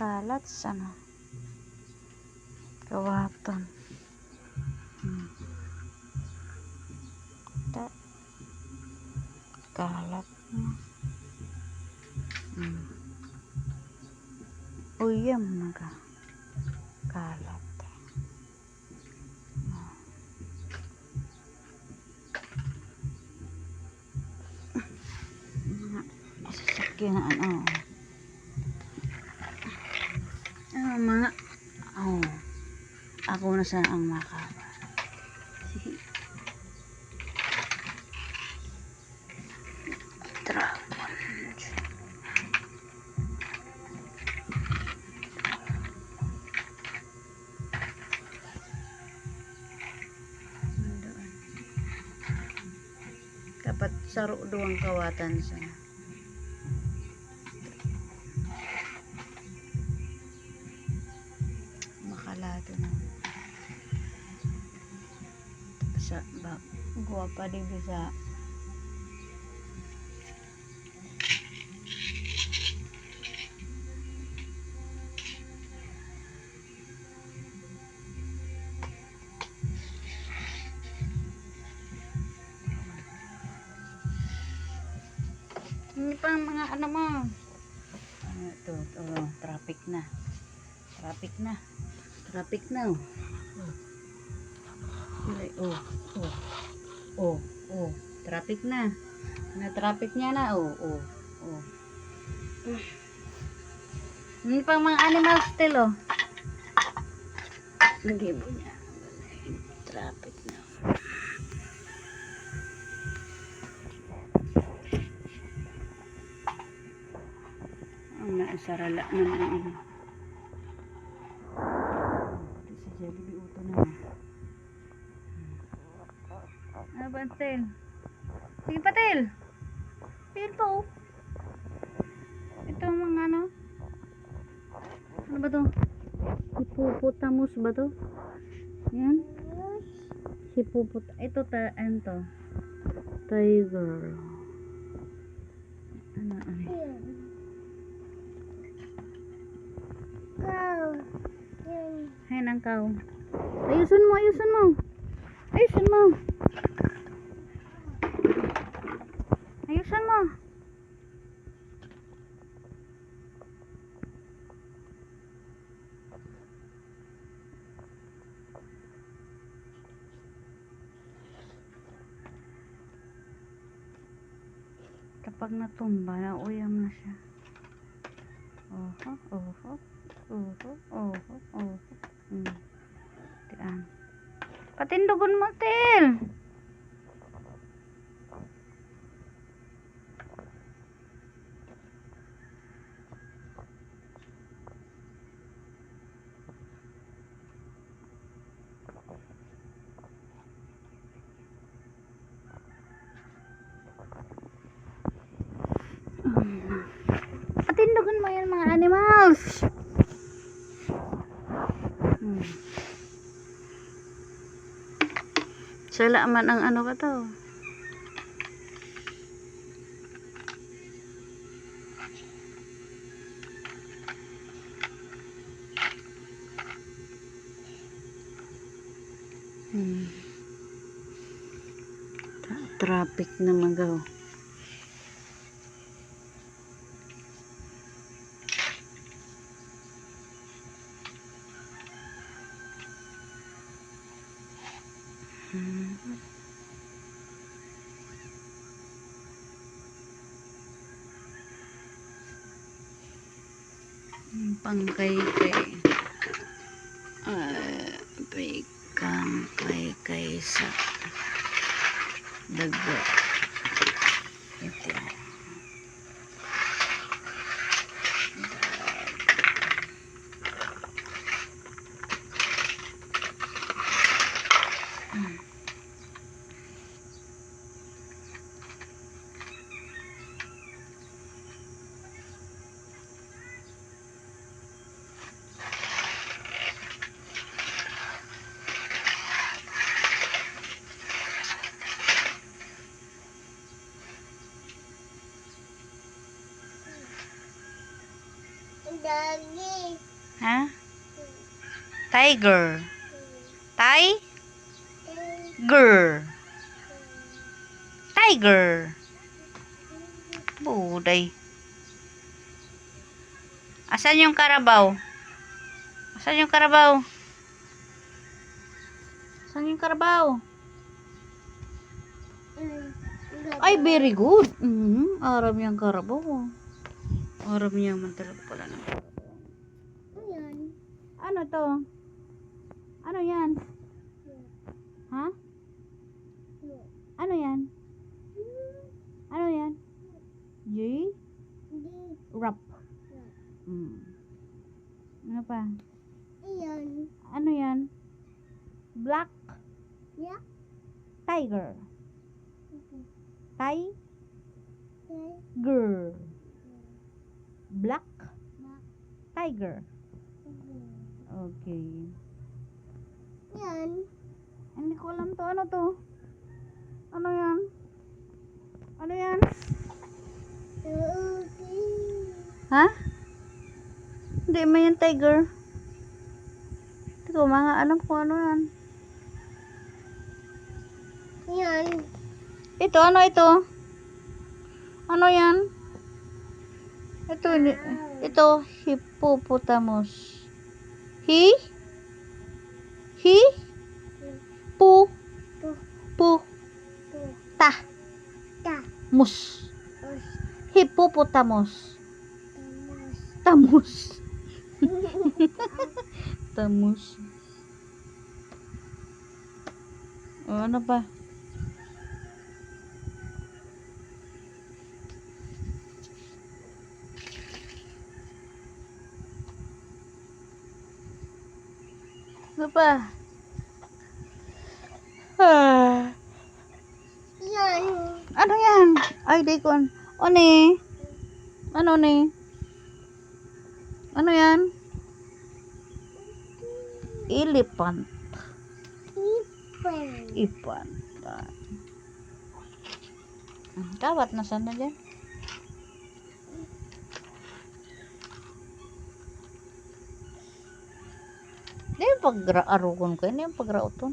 kalat sana. Kawaton. Hmm. Ta kalat. Hmm. Uyam na ka. Kalat. Ah. Sasakyan ano. Ah, mga oh. Ako na sa ang. Doon. Kapat saro doang kawatan sa makalado na sa ba gua pa di bisa Hindi pa mga ano mo. Ano to, to, traffic na. Traffic na. Traffic na. Oh. Hindi, Oh, oh. Oh, oh. Traffic na. Na traffic niya na. Oh, oh, oh. Hindi pa ang mga animals still, oh. Nagibo niya. Traffic na. Ang naasarala naman ano. Ito si Jelly Uto na. Ang tail? Sige pa tail. Tail pa oh. Ito ang mga ano. Ano ba to? Hippopotamus ba to? Yan. Hippopot. Ito ta, ano to? Tiger. Ano, ano? Hay nang kau. Ayusin mo, ayusin mo. Ayusin mo. Kapag natumba, nauyam na siya. Oho, oho, oho, oho, oho. Hmm. Tian. Patindugon mo, Til. Patindugon mo yan mga animals. Hmm. Sala man ang ano ka to. Hmm. Tra- Traffic na magaw. Hmm, Pangkay kay ah pagkang kay kay sa daga ito Dagi. Ha? Tiger. Tiger. Tiger. Buday. Asan yung karabaw? Asan yung karabaw? Asan yung karabaw? Ay, very good. Mhm. Aram yung karabaw. oh. Aram niya man pala Ayan. Ano to? Ano yan? Ha? Ano yan? Ano yan? Di. Rap. Hmm. Ano pa? Ayan. Ano yan? Black Yeah. tiger. Tiger. Black Black. tiger. Okay. Yan. Hindi ko alam to. Ano to? Ano yan? Ano yan? Okay. Ha? Hindi mo yan tiger. Hindi ko mga alam kung ano yan. Yan. Ito, ano ito? Ano yan? Ito, ini- ito, hippopotamus. hi. Hi. Pu. Pu. Ta. Mus. Hipopotamos. Tamus. Tamus. Ano ba pa? Ah, Yan. ano yan? Ay, di ko. O ni? Ano ni? Ano yan? Elephant. Ipan. Ipan. Kawat na sana dyan. Pag-arugon ko, hindi yung pag-rauton.